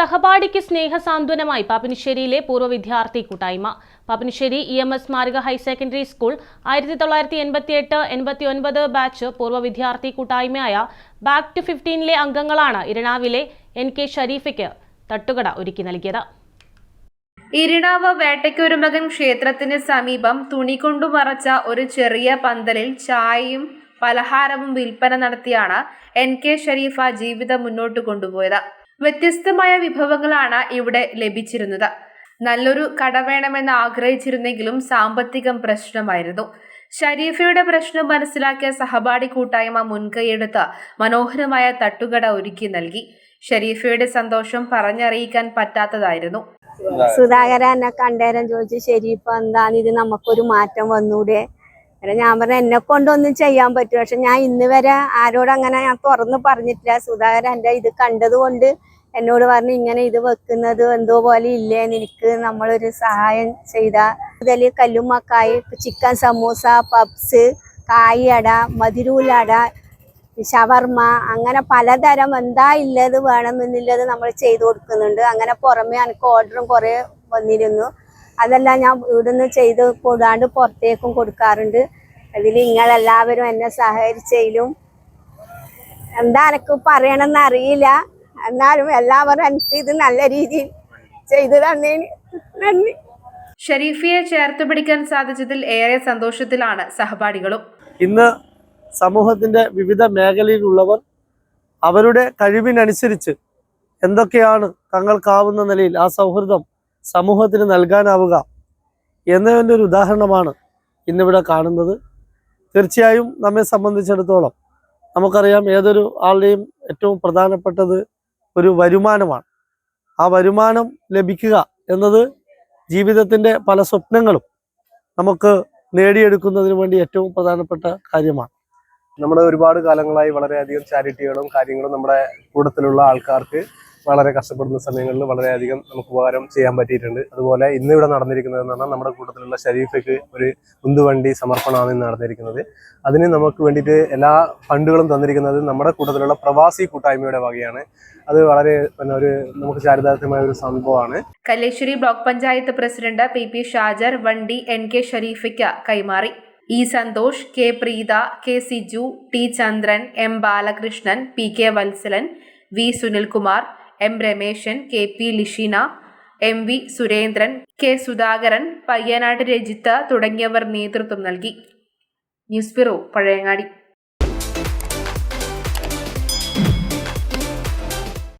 സഹപാഠിക്ക് സ്നേഹസാന്ത്വനമായി പാപ്പിനിശ്ശേരിയിലെ പൂർവ വിദ്യാർത്ഥി കൂട്ടായ്മ. പാപ്പിനിശ്ശേരി ഇ എം എസ് സ്മാരക ഹയർ സെക്കൻഡറി സ്കൂൾ ആയിരത്തി തൊള്ളായിരത്തി എൺപത്തി എട്ട് എൺപത്തി ഒൻപത് ബാച്ച് പൂർവ വിദ്യാർത്ഥി കൂട്ടായ്മയായ ബാക്ക് ടു ഫിഫ്റ്റീനിലെ അംഗങ്ങളാണ് ഇരണാവിലെ എൻ കെ ഷരീഫയ്ക്ക് തട്ടുകട ഒരുക്കി നൽകിയത്. ഇരിണാവ് വേട്ടയ്ക്കൊരുമകൻ ക്ഷേത്രത്തിന് സമീപം തുണി കൊണ്ടു മറച്ച ഒരു ചെറിയ പന്തലിൽ ചായയും പലഹാരവും വിൽപ്പന നടത്തിയാണ് എൻ കെ ഷരീഫ ജീവിതം മുന്നോട്ട് കൊണ്ടുപോയത്. വ്യത്യസ്തമായ വിഭവങ്ങളാണ് ഇവിടെ ലഭിച്ചിരുന്നത്. നല്ലൊരു കട വേണമെന്ന് ആഗ്രഹിച്ചിരുന്നെങ്കിലും സാമ്പത്തികം പ്രശ്നമായിരുന്നു. ഷരീഫയുടെ പ്രശ്നം മനസ്സിലാക്കിയ സഹപാഠി കൂട്ടായ്മ മുൻകൈയെടുത്ത് മനോഹരമായ തട്ടുകട ഒരുക്കി നൽകി. ഷരീഫയുടെ സന്തോഷം പറഞ്ഞറിയിക്കാൻ പറ്റാത്തതായിരുന്നു. സുധാകരൻ എന്നെ കണ്ടേരം ചോദിച്ചു ഇപ്പൊ എന്താണ് ഇത് നമുക്കൊരു മാറ്റം വന്നൂടെ? അല്ല ഞാൻ പറഞ്ഞ എന്നെ കൊണ്ടൊന്നും ചെയ്യാൻ പറ്റും പക്ഷെ ഞാൻ ഇന്ന് വരെ ആരോട് അങ്ങനെ ഞാൻ തുറന്ന് പറഞ്ഞിട്ടില്ല. സുധാകരൻ എന്റെ ഇത് കണ്ടത് കൊണ്ട് എന്നോട് പറഞ്ഞു ഇങ്ങനെ ഇത് വെക്കുന്നത് എന്തോ പോലെ ഇല്ലേ? നിനക്ക് നമ്മളൊരു സഹായം ചെയ്ത. ഇതിൽ കല്ലുമ്മക്കായ് ചിക്കൻ സമൂസ പപ്സ് കായ് അട മധുരൂലട ഷവർമ്മ അങ്ങനെ പലതരം എന്താ ഇല്ലത് വേണമെന്നുള്ളത് നമ്മൾ ചെയ്തു കൊടുക്കുന്നുണ്ട്. അങ്ങനെ പുറമെ എനിക്ക് ഓർഡറും കുറേ വന്നിരുന്നു. അതെല്ലാം ഞാൻ ഇവിടുന്ന് ചെയ്ത് കൂടാണ്ട് പുറത്തേക്കും കൊടുക്കാറുണ്ട്. അതിൽ നിങ്ങളെല്ലാവരും എന്നെ സഹകരിച്ചതിലും എന്താ എനിക്ക് പറയണമെന്ന് അറിയില്ല. എന്നാലും എല്ലാവരും എനിക്ക് ഇത് നല്ല രീതിയിൽ ചെയ്തു തന്നേന്. നന്ദി. ഷെരീഫിയെ ചേർത്ത് പിടിക്കാൻ സാധിച്ചതിൽ ഏറെ സന്തോഷത്തിലാണ് സഹപാഠികളും. ഇന്ന് സമൂഹത്തിന്റെ വിവിധ മേഖലയിലുള്ളവർ അവരുടെ കഴിവിനനുസരിച്ച് എന്തൊക്കെയാണ് തങ്ങൾക്കാവുന്ന നിലയിൽ ആ സൗഹൃദം സമൂഹത്തിന് നൽകാനാവുക എന്നതിന്റെ ഒരു ഉദാഹരണമാണ് ഇന്നിവിടെ കാണുന്നത്. തീർച്ചയായും നമ്മെ സംബന്ധിച്ചിടത്തോളം നമുക്കറിയാം ഏതൊരു ആളുടെയും ഏറ്റവും പ്രധാനപ്പെട്ടത് ഒരു വരുമാനമാണ്. ആ വരുമാനം ലഭിക്കുക എന്നത് ജീവിതത്തിന്റെ പല സ്വപ്നങ്ങളും നമുക്ക് നേടിയെടുക്കുന്നതിന് വേണ്ടി ഏറ്റവും പ്രധാനപ്പെട്ട കാര്യമാണ്. നമ്മൾ ഒരുപാട് കാലങ്ങളായി വളരെയധികം ചാരിറ്റികളും കാര്യങ്ങളും നമ്മുടെ കൂട്ടത്തിലുള്ള ആൾക്കാർക്ക് വളരെ കഷ്ടപ്പെടുന്ന സമയങ്ങളിൽ വളരെയധികം നമുക്ക് ഉപകാരം ചെയ്യാൻ പറ്റിയിട്ടുണ്ട്. അതുപോലെ ഇന്ന് ഇവിടെ നടന്നിരിക്കുന്നത് എന്ന് പറഞ്ഞാൽ നമ്മുടെ കൂട്ടത്തിലുള്ള ഷരീഫയ്ക്ക് ഒരു ഉന്തുവണ്ടി സമർപ്പണമാണ് ഇന്ന് നടന്നിരിക്കുന്നത്. അതിന് നമുക്ക് വേണ്ടിയിട്ട് എല്ലാ ഫണ്ടുകളും തന്നിരിക്കുന്നത് നമ്മുടെ കൂട്ടത്തിലുള്ള പ്രവാസി കൂട്ടായ്മയുടെ വകയാണ്. അത് വളരെ പിന്നെ ഒരു നമുക്ക് ചാരിതാർത്ഥ്യമായ ഒരു സംഭവമാണ്. Kalleshwari block panchayat president P P Shajar വണ്ടി എൻ കെ ഷരീഫയ്ക്ക് കൈമാറി. E Santhosh K Preetha K Siju T Chandran M Balakrishnan P K Valsalan V Sunilkumar M Rameshan K P Lishina M V Surendran K Sudhakaran Payyanad Rajitha തുടങ്ങിയവർ നേതൃത്വം നൽകി. News bureau Pazhayangadi.